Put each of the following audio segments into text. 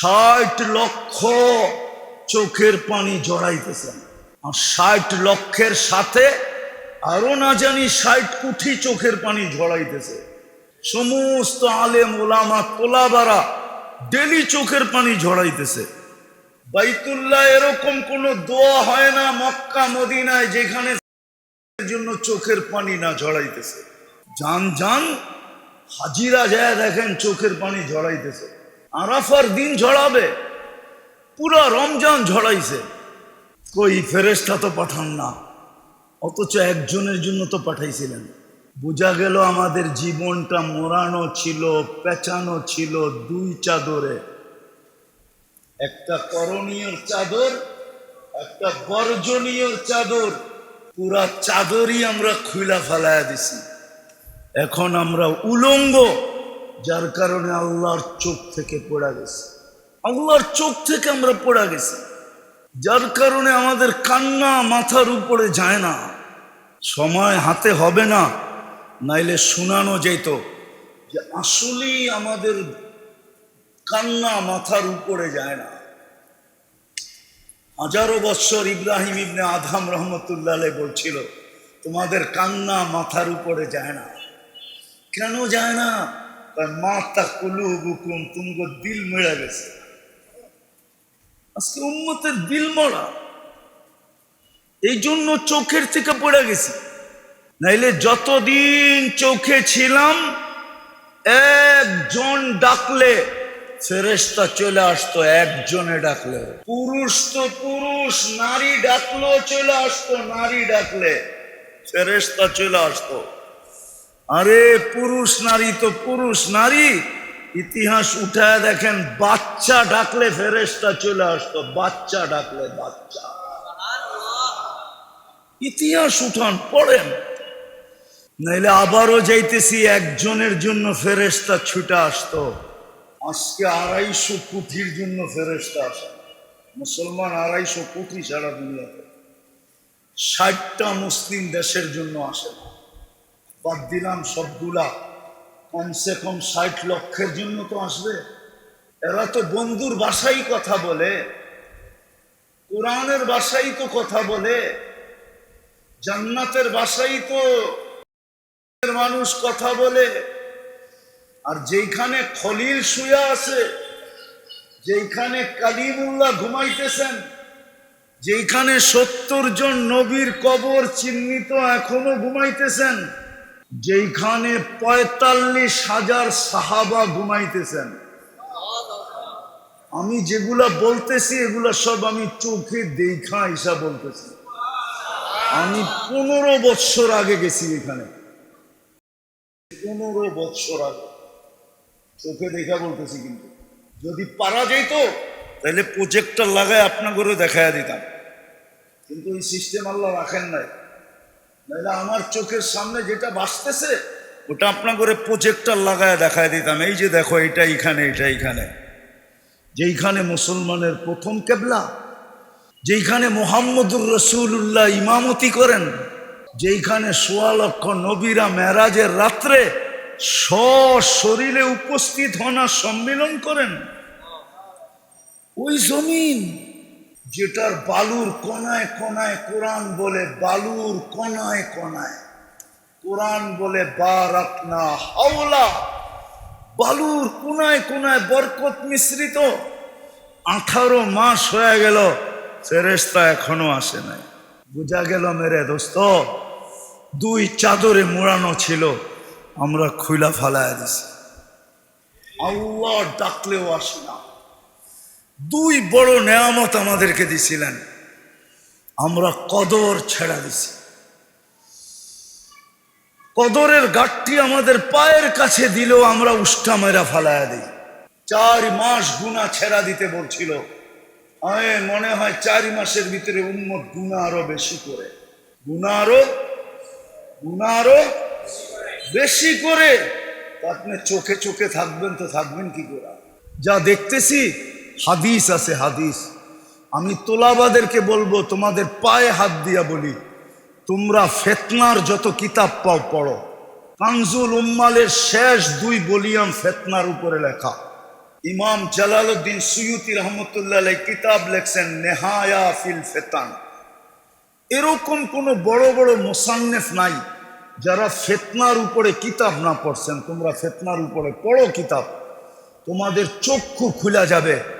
ষাট লক্ষ চোখের পানি জড়াইতেছেন আর ষাট লক্ষের সাথে আরও না জানি ষাট কোটি চোখের পানি ঝড়াইতেছে সমস্ত আলেম, ওলামা, তোলাবারা ডেলি চোখের পানি ঝড়াইতেছে বাইতুল্লাহ এরকম কোন দোয়া হয় না মক্কা, মদিনায়, যেখানে জন্য চোখের পানি না ঝড়াইতেছে যান যান, হাজিরা যায় দেখেন চোখের পানি ঝড়াইতেছে আরাফার দিন ঝড়াবে, পুরা রমজান ঝড়াইছে। কই ফেরেস্তা তো পাঠান না, অথচ একজনের জন্য তো পাঠাইছিলেন। বোঝা গেল আমাদের জীবনটা মোড়ানো ছিল, পেঁচানো ছিল দুই চাদরে। একটা করণীয় চাদর, একটা বর্জনীয় চাদর, পুরা চাদরই আমরা খুলা ফেলায়া দিছি। এখন আমরা উলঙ্গ যার কারণে আল্লাহর চোখ থেকে পড়া গেছে। আল্লাহর চোখ থেকে আমরা পড়া গেছি। যার কারণে আমাদের কান্না মাথার উপরে যায় না। সময় হাতে হবে না। নাইলে শোনানো যেত যে আসলেই আমাদের কান্না মাথার উপরে যায় না। হাজারো বৎসর ইব্রাহিম ইবনে আধাম রহমতুল্লাহ বলছিল, তোমাদের কান্না মাথার উপরে যায় না। কেন যায় না? মাতা কুলু বুকুম দিল মেড়ে গেছে। দিল মরা। এই জন্য চোখের থেকে পড়ে গেছি। নাইলে যতদিন চোখে ছিলাম, একজন ডাকলে ফেরেস্তা চলে আসতো, একজনে ডাকলে। পুরুষ তো পুরুষ, নারী ডাকলো চলে আসতো, নারী ডাকলে ফেরেস্তা চলে আসতো। আরে পুরুষ নারী তো পুরুষ নারী। ইতিহাস উঠায় দেখেন, বাচ্চা ডাকলে ফেরেস্তা চলে আসতো, বাচ্চা ডাকলে বাচ্চা। ইতিহাস উঠান, পড়েন। নাইলে আবারও যাইতেছি, একজনের জন্য ফেরেস্তা ছুটে আসতো। আজকে আড়াইশো কোটির জন্য ফেরেস্তা আসে। মুসলমান আড়াইশো কোটি সারা দুনিয়াতে। ষাটটা মুসলিম দেশের জন্য আসে না। বাদ দিলাম সবগুলা। কমসে কম ষাট লক্ষের জন্য তো আসবে। এরা তো বন্ধুর বাসাই কথা বলে। কোরআনের বাসাই তো কথা বলে। জান্নাতের বাসাই তো মানুষ কথা বলে। আর যেইখানে খলিল শুয়া আছে, যেইখানে কালিমুল্লাহ ঘুমাইতেছেন, যেইখানে সত্তর জন নবীর কবর চিহ্নিত এখনও ঘুমাইতেছেন যেইখানে পঁয়তাল্লিশ হাজার সাহাবা ঘুমাইতেছেন। আমি যেগুলা বলতেছি, এগুলা সব আমি চোখে দেখা হিসাব বলতেছি। আমি পনেরো বৎসর আগে গেছি এখানে। পনেরো বৎসর আগে। চোখে দেখা বলতেছি কিন্তু। যদি পারা যেত, তাহলে প্রজেক্টর লাগায় আপনাকে দেখায় দিতাম। কিন্তু এই সিস্টেম আল্লাহ রাখেন নাই। আমার চোখের সামনে যেটা বাঁচতেছে ওটা আপনাকে প্রজেক্টর লাগায় দেখায় দিতাম। এই যে দেখো, এটা এখানে এটা এখানে যেইখানে মুসলমানের প্রথম কেবলা, যেইখানে মোহাম্মদুর রসুল্লাহ ইমামতি করেন, যেইখানে সোয়া লক্ষ নবীরা মেরাজের রাত্রে শরীরে উপস্থিত হন সম্মিলন করেন, ওই জমিন যেটার বালুর কোনায় কোনায় কোরআন বলে, বালুর কোনায় কোনায় কোরআন বলে, বারাকনা হাওলা। বালুর কোনায় কোনায় বরকত মিশ্রিত। আঠারো মাস হয়ে গেল ফেরেস্তা এখনও আসে নাই। বোঝা গেল, মেরে দোস্ত, দুই চাদরে মোড়ানো ছিল, আমরা খুলা ফালায় দিছি। আল্লাহ ডাকলেও আসে না। দুই বড় নেয়ামত আমাদেরকে দিছিলেন। আমরা কদর ছেড়া দিছি। কদরের গাঠটি আমাদের পায়ের কাছে দিলেও আমরা উষ্টা মেরা ফালায়া দিই। চার মাস গুণা ছেড়া দিতে বলছিল। আয়, মনে হয় চার মাসের ভিতরে উন্মত গুণা আরও বেশি করে। গুণা আরও গুণা আরও বেশি করে। আপনি চোখে চোখে থাকবেন তো থাকবেন কি করে? যা দেখতেছি হাদিস আছে, হাদিস। আমি তোলাবাদেরকে বলব, তোমাদের পায়ে হাত দিয়া বলি, তোমরা ফেতনার যত কিতাব পাও, পড়ো। কানজুল উম্মালের শেষ দুই বলিয়াম ফেতনার উপরে লেখা। ইমাম জালালউদ্দিন সুয়ুতি রহমতুল্লাহ কিতাব লেখছেন, নেহায়া ফিল ফেতান। এরকম কোনো বড় বড় মোসান্নেফ নাই, যারা ফেতনার উপরে কিতাব না পড়ছেন। তোমরা ফেতনার উপরে পড়ো কিতাব। তোমাদের চক্ষু খুলে যাবে।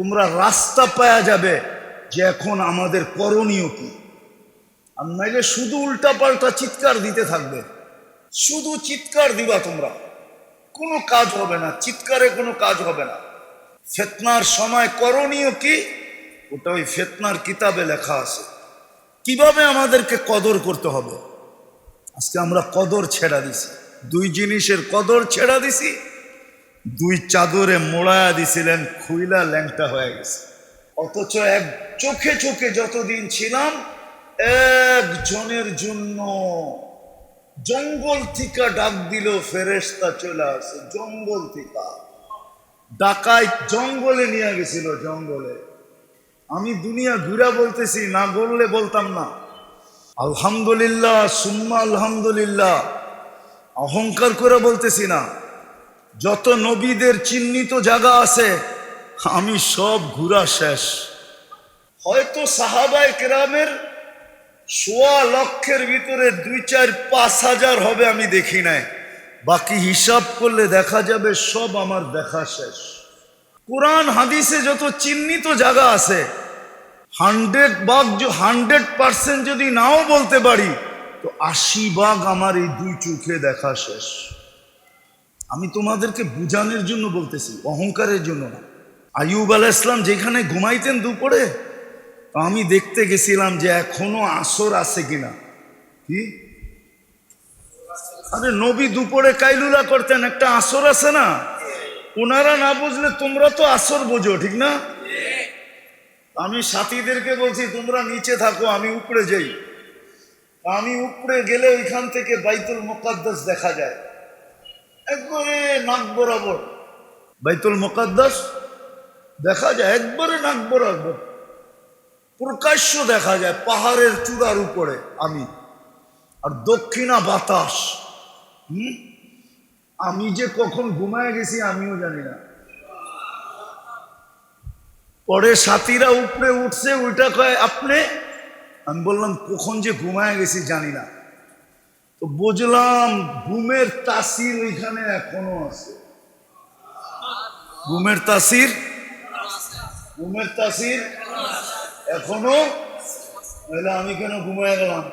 তোমরা রাস্তা পাওয়া যাবে যে এখন আমাদের করণীয় কি। আর নাইলে শুধু উল্টাপাল্টা চিৎকার দিতে থাকবে। শুধু চিৎকার দিবা তোমরা। কোনো কাজ হবে না, চিৎকারে কোনো কাজ হবে না। ফেতনার সময় করণীয় কি? ওটা ওই ফেতনার কিতাবে লেখা আছে। কীভাবে আমাদেরকে কদর করতে হবে? আজকে আমরা কদর ছেড়া দিছি। দুই জিনিসের কদর ছেড়া দিছি দুই চাদরে মোড়ায়া দিছিলেন, খুইলা ল্যাংটা হয়ে গেছে। অথচ এক চোখে চোখে যতদিন ছিলাম, একজনের জন্য জঙ্গল থেকে ডাক দিল ফেরেস্তা চলে আসে, জঙ্গল থেকে। ডাকাই জঙ্গলে নিয়ে গেছিল, জঙ্গলে। আমি দুনিয়া ঘুরা বলতেছি, না বললে বলতাম না। আলহামদুলিল্লাহ, সুম্মা আলহামদুলিল্লাহ। অহংকার করে বলতেছি না। যত নবীদের চিহ্নিত জায়গা আছে, আমি সব ঘুরা শেষ। হয়তো সাহাবায় কেরামের সোয়া লক্ষের ভিতরে দুই চার পাঁচ হাজার হবে আমি দেখি নাই। বাকি হিসাব করলে দেখা যাবে সব আমার দেখা শেষ। কোরআন হাদিসে যত চিহ্নিত জায়গা আছে, হান্ড্রেড ভাগ হান্ড্রেড পার্সেন্ট যদি নাও বলতে পারি, তো আশি বাঘ আমার এই দুই চোখে দেখা শেষ। আমি তোমাদেরকে বুঝানোর জন্য বলতেছি, অহংকারের জন্য না। আইয়ুব আলাহ ইসলাম যেখানে ঘুমাইতেন দুপুরে আমি দেখতে গেছিলাম যে এখনও আসর আছে কিনা। কি? আরে নবী দুপুরে কাইলুলা করতেন, একটা আসর আছে না? ওনারা না বুঝলে তোমরা তো আসর বোঝো, ঠিক না? আমি সাথীদেরকে বলছি, তোমরা নিচে থাকো, আমি উপরে যাই। আমি উপরে গেলে ওইখান থেকে বাইতুল মোকাদ্দাস দেখা যায়। একবারে নাক বরাবর। বাইতুল মোকাদ্দাস দেখা যায় একবারে নাক বরাবর। প্রকাশ্য দেখা যায় পাহাড়ের চূড়ার উপরে আমি। আর দক্ষিণা বাতাস। আমি যে কখন ঘুমায় গেছি আমিও জানি না। পরে সাথীরা উপরে উঠছে ওইটা কয়, আপনি? আমি বললাম, কখন যে ঘুমায় গেছি জানি না। তো বুঝলাম ঘুমের তাসির ওইখানে এখনও আছে। ঘুমের তাসির? ঘুমের তাসির এখনও? তাহলে আমি কেন ঘুমায় গেলাম?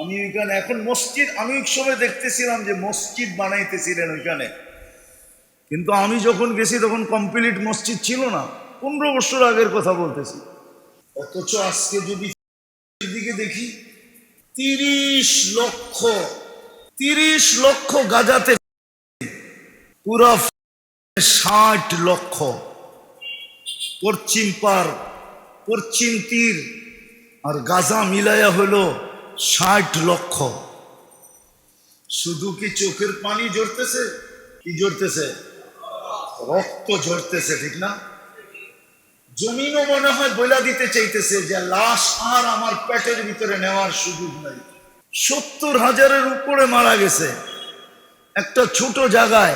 আমি ওইখানে এখন মসজিদ, আমি ওই সময় দেখতেছিলাম যে মসজিদ বানাইতেছিলেন ওইখানে। কিন্তু আমি যখন গেছি তখন কমপ্লিট মসজিদ ছিল না। পনেরো বছর আগের কথা বলতেছি। অথচ আজকে যদি দিকে দেখি তিরিশ লক্ষ তিরিশ লক্ষ গাজাতে পুরা ষাট লক্ষ। পশ্চিম পার, পশ্চিম তীর আর গাজা মিলাইয়া হলো ষাট লক্ষ। শুধু কি চোখের পানি ঝরতেছে? কি ঝরতেছে? রক্ত ঝরতেছে, ঠিক না? জমিনও মনে হয় বইলা দিতে চাইতেছে যে লাশ আর আমার পেটের ভিতরে নেওয়ার সুযোগ নাই। সত্তর হাজারের উপরে মারা গেছে। একটা ছোট জায়গায়,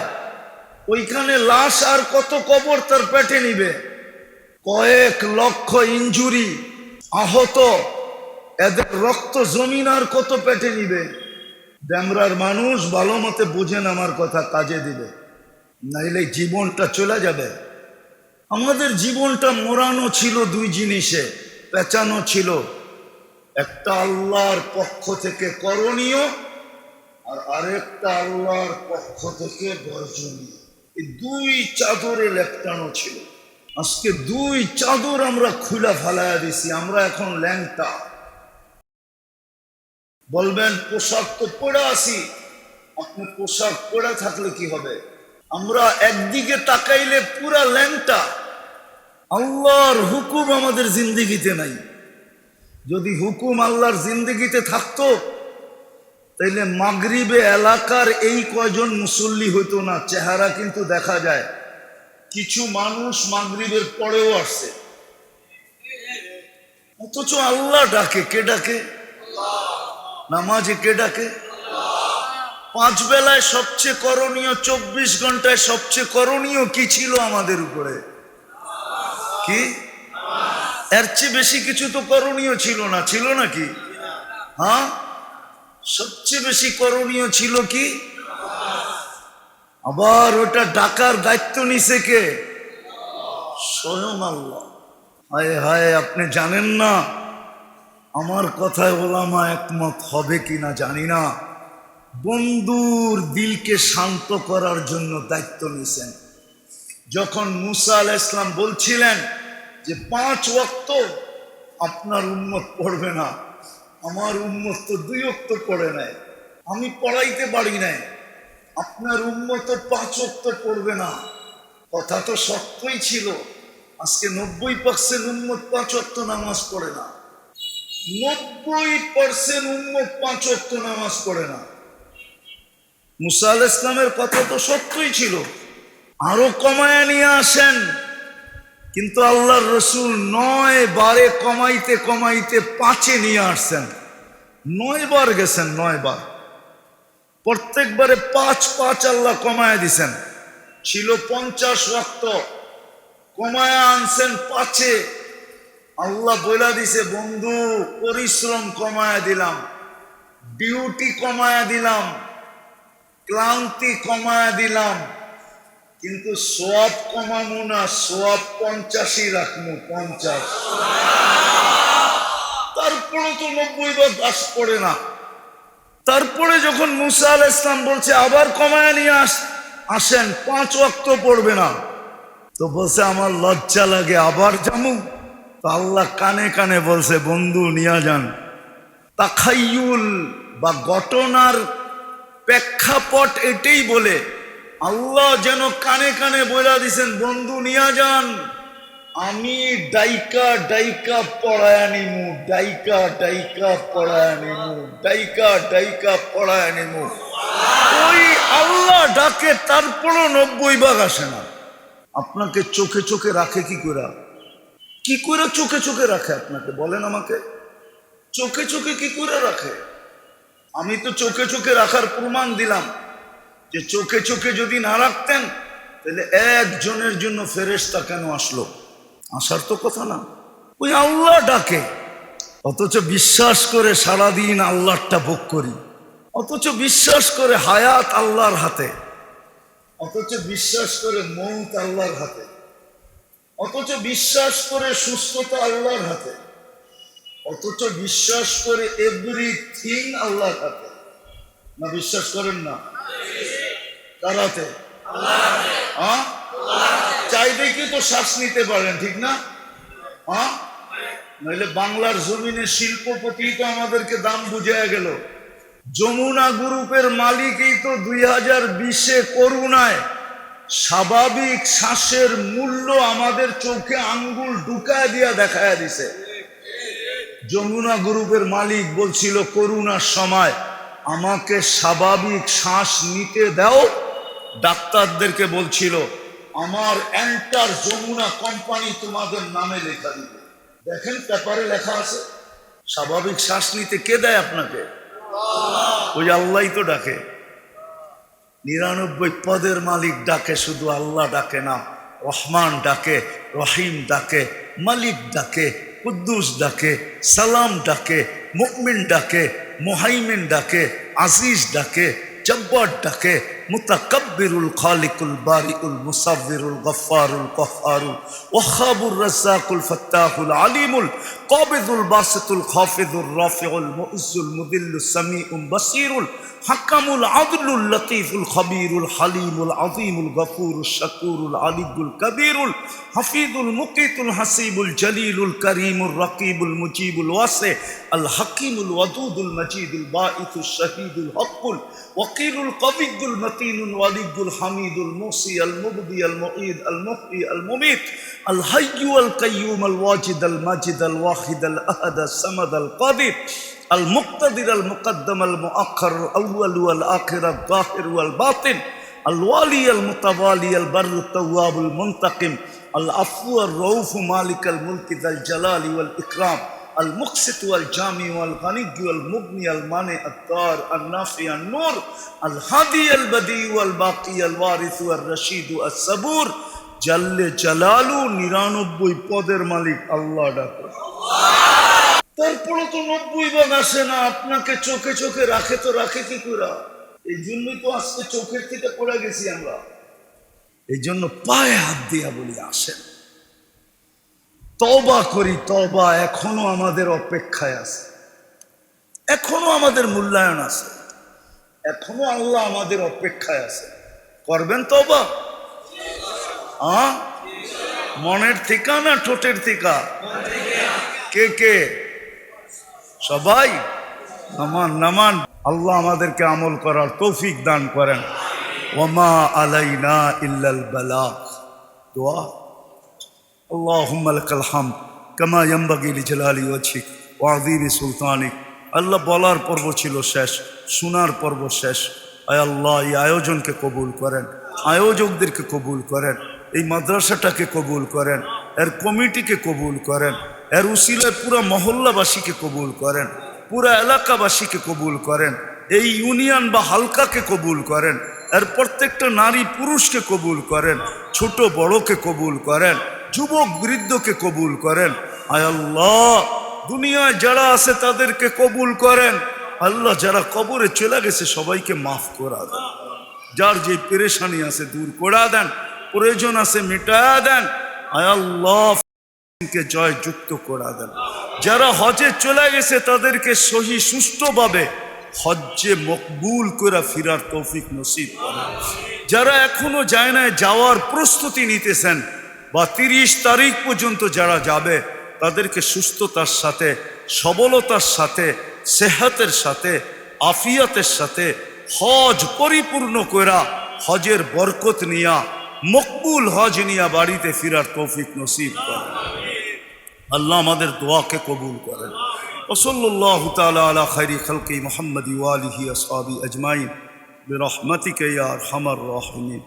ওইখানে লাশ আর কত কবর তার পেটে নিবে। কয়েক লক্ষ ইঞ্জুরি আহত। এদের রক্ত জমিন আর কত পেটে নিবে। ড্যামরার মানুষ ভালো মতে বুঝেন আমার কথা, কাজে দিবে। নাইলে জীবনটা চলে যাবে। আমাদের জীবনটা মোড়ানো ছিল দুই জিনিসে, পেঁচানো ছিল। একটা আল্লাহর পক্ষ থেকে করণীয় আর আরেকটা আল্লাহর পক্ষ থেকে বর্জনীয়। এই দুই চাদরে লেপটানো ছিল। আজকে দুই চাদর আমরা খুলা ফালাইয়া দিছি, আমরা এখন ল্যাংটা। বলবেন, পোশাক তো পড়ে আসি আপনি পোশাক পরে থাকলে কি হবে? আমরা একদিকে তাকাইলে পুরা ল্যাংটা। আল্লাহর হুকুম আমাদের জিন্দিগিতে নাই। যদি হুকুম আল্লাহর জিন্দিগিতে থাকতো, তাইলে মাগরিবে এলাকার এই কয়জন মুসল্লি হইতো না, চেহারা কিন্তু দেখা যায়। কিছু মানুষ মাগরিবের পরেও আসছে। অথচ আল্লাহ ডাকে, কে ডাকে? নামাজে কে ডাকে? পাঁচ বেলায় সবচেয়ে করণীয়, চব্বিশ ঘন্টায় সবচেয়ে করণীয় কি ছিল আমাদের উপরে? কি? এর চেয়ে বেশি কিছু তো করণীয় ছিল না। ছিল নাকি হ্যাঁ? সবচেয়ে বেশি করণীয় ছিল কি? আবার ওটা ডাকার দায়িত্ব নিছে কে? স্বয়ং আল্লাহ। হায় হায়, আপনি জানেন না? আমার কথায় ওলামা একমত হবে কিনা জানি না। বন্ধুর দিলকে শান্ত করার জন্য দায়িত্ব নিছেন। যখন মুসা আল ইসলাম বলছিলেন যে পাঁচ ওয়াক্ত আপনার উন্মত পড়বে না, আমার উন্মত তো দুই অক্ত পড়ে নেয় আমি পড়াইতে পারি নাই, আপনার উন্মত পাঁচ অক্ত পড়বে না। কথা তো সত্যই ছিল, আজকে নব্বই পার্সেন্ট উন্মত পাঁচ অক্ত নামাজ পড়ে না। নব্বই পার্সেন্ট উন্মত পাঁচ অক্ত নামাজ পড়ে না। মুসা আল ইসলামের কথা তো সত্যই ছিল। আরও কমায় নিয়ে আসেন। কিন্তু আল্লাহর রসুল নয় বারে কমাইতে কমাইতে পাঁচে নিয়ে আসছেন। নয় বার গেছেন, নয় বার। প্রত্যেকবারে পাঁচ পাঁচ আল্লাহ কমায় দিছেন। ছিল পঞ্চাশ রক্ত। কমায় আনছেন পাঁচে। আল্লাহ বইলা দিছে, বন্ধু, পরিশ্রম কমায় দিলাম। ডিউটি কমায় দিলাম। ক্লান্তি কমায় দিলাম। কিন্তু সোয়াব কমামু না সোয়াব পঞ্চাশই রাখব, পঞ্চাশ। তারপরে তো নব্বই বা দাস পড়ে না। তারপরে যখন মুসা আল ইসলাম বলছে, আবার কমায় নিয়ে আস আসেন, পাঁচ ওয়াক্ত পড়বে না। তো বলছে, আমার লজ্জা লাগে, আবার জামু? তো আল্লাহ কানে কানে বলছে, বন্ধু, নিয়ে যান। তাখাইয়ুল বা ঘটনার প্রেক্ষাপট এটাই বলে আল্লাহ যেন কানে কানে বইলা দিছেন, বন্ধু, নিয়া যান। আমি ডাইকা ডাইকা পড়ায় নিমু, ডাইকা ডাইকা পড়ায় নিমু, ডাইকা ডাইকা পড়ায় নিমু। ওই আল্লাহ ডাকে, তারপরও নব্বই ভাগ আসে না। আপনাকে চোখে চোখে রাখে কি করে কি করে চোখে চোখে রাখে আপনাকে? বলেন আমাকে। চোখে চোখে কি করে রাখে? আমি তো চোখে চোখে রাখার প্রমাণ দিলাম। যে চোখে চোখে যদি না রাখতেন, তাহলে একজনের জন্য ফেরেশতা কেন আসলো? আসার তো কথা না। ওই আল্লাহ ডাকে। অথচ বিশ্বাস করে সারাদিন আল্লাহটা ভোগ করি। অথচ বিশ্বাস করে হায়াত আল্লাহর হাতে। অথচ বিশ্বাস করে মৌত আল্লাহর হাতে। অথচ বিশ্বাস করে সুস্থতা আল্লাহর হাতে। অথচ বিশ্বাস করে এভরিথিং আল্লাহর হাতে। না, বিশ্বাস করেন না। কারাতে হ্যাঁ? চাইলে কি তো শ্বাস নিতে পারেন, ঠিক না? হ্যাঁ? নইলে বাংলার জমিনে শিল্পপতি তো আমাদেরকে দাম বুঝাইয়া গেল। যমুনা গ্রুপের মালিকই তো দুই হাজার বিশে করুণায়। স্বাভাবিক শ্বাসের মূল্য আমাদের চোখে আঙ্গুল ঢুকায় দিয়া দেখায় দিছে। যমুনা গ্রুপের মালিক বলছিল, করুণার সময় আমাকে স্বাভাবিক শ্বাস নিতে দাও। ডাক্তারদেরকে বলছিল আমার এন্টার যমুনা কোম্পানি তোমাদের নামে লেখা দিবে। দেখেন পেপারে লেখা আছে। স্বাভাবিক শ্বাস নিতে কে দেয় আপনাকে? ওই আল্লাহ তো ডাকে। নিরানব্বই পদের মালিক ডাকে শুধু আল্লাহ ডাকে না রহমান ডাকে রহিম ডাকে মালিক ডাকে কুদ্দুস ডাকে সালাম ডাকে মুকমিন ডাকে মোহাইমিন ডাকে আজিজ ডাকে জব্বার ডাকে متكبر الخالق البارئ المصور الغفار القهار وخاب الرزاق الفتاح العليم القابض الباسط الخافض الرافع المؤز المذل السميع البصير الحكم العدل اللطيف الخبير الحليم العظيم الغفور الشكور العلي الكبير الحفيظ المقيت الحسيب الجليل الكريم الرقيب المجيب الواسع الحكيم الودود المجيد البائث الشهيد الحق الوقيل القوي المتين المتين الولي الحميد الموصي المبدي المعيد المحيي المميت الحي القيوم الواجد الماجد الواحد الأحد الصمد القادر المقتدر المقدم المؤخر الأول والآخر الظاهر والباطن الوالي المتوالي البر التواب المنتقم العفو الرؤوف مالك الملك ذا الجلال والإكرام আল মুকসিত আল জামি আল গানিক আল মুগনি আল মানে আদার আল নাফি আল নূর আল হাদি আল বদি আল বাকি আল ওয়ারিস আল রশিদ আল সবুর জাল্লে জালালু নিরানব্বই পদের মালিক আল্লাহ ডাকো। তারপরে তো নব্বই ভাগ আসে না, আপনাকে চোখে চোখে রাখে তো রাখে কি করে? এই জন্যই তো আজকে চোখের থেকে পড়ে গেছি আমরা। এই জন্য পায়ে হাত দিয়া বলি, আসেন। তবা করি তবা এখনও আমাদের অপেক্ষায় আছে। এখনও আমাদের মূল্যায়ন আছে। এখনও আল্লাহ আমাদের অপেক্ষায় আছে। করবেন তবা হ্যাঁ মনের থিকা না ঠোঁটের থিকা কে কে? সবাই? নামান নামান। আল্লাহ আমাদেরকে আমল করার তৌফিক দান করেন। ওমা আলাইনা ইল্লাল বালাগ। দোয়া। اللهم لك الحمد كما ينبغي لجلال وجهك وعظيم سلطانك আল্লাহ বলার পর্ব ছিল শেষ শোনার পর্ব শেষ আয় আল্লাহ এই আয়োজনকে কবুল করেন আয়োজকদেরকে কবুল করেন এই মাদ্রাসাটাকে কবুল করেন এর কমিটিকে কবুল করেন এর উসিলায় পুরা মহল্লাবাসীকে কবুল করেন পুরা এলাকাবাসীকে কবুল করেন এই ইউনিয়ন বা হালকাকে কবুল করেন এর প্রত্যেকটা নারী পুরুষকে কবুল করেন ছোট বড়কে কবুল করেন যুবক বৃদ্ধকে কবুল করেন। আয় আল্লাহ, দুনিয়ায় যারা আছে তাদেরকে কবুল করেন। আল্লাহ যারা কবরে চলে গেছে সবাইকে মাফ করা দেন। যার যে পেরেশানি আছে দূর করা দেন, প্রয়োজন আছে মেটায়া দেন। আয় আল্লাহ জয় যুক্ত করা দেন। যারা হজে চলে গেছে তাদেরকে সহি সুষ্ঠুভাবে হজ্জে মকবুল করে ফিরার তৌফিক নসিব করেন। যারা এখনও যায় না যাওয়ার প্রস্তুতি নিতেছেন বা তিরিশ তারিখ পর্যন্ত যারা যাবে, তাদেরকে সুস্থতার সাথে, সবলতার সাথে, সেহাতের সাথে, আফিয়াতের সাথে হজ পরিপূর্ণ করা হজের বরকত নিয়া, মকবুল হজ নিয়া বাড়িতে ফিরার তৌফিক নসিব করেন। আল্লাহ আমাদের দোয়াকে কবুল করেন। ওসল্লাহ তালা আলা খলকি মোহাম্মদ ওয়ালিহি আসহাবি আজমাইন। বিরহমতিকে ইয়া আরহামার রাহিমিন।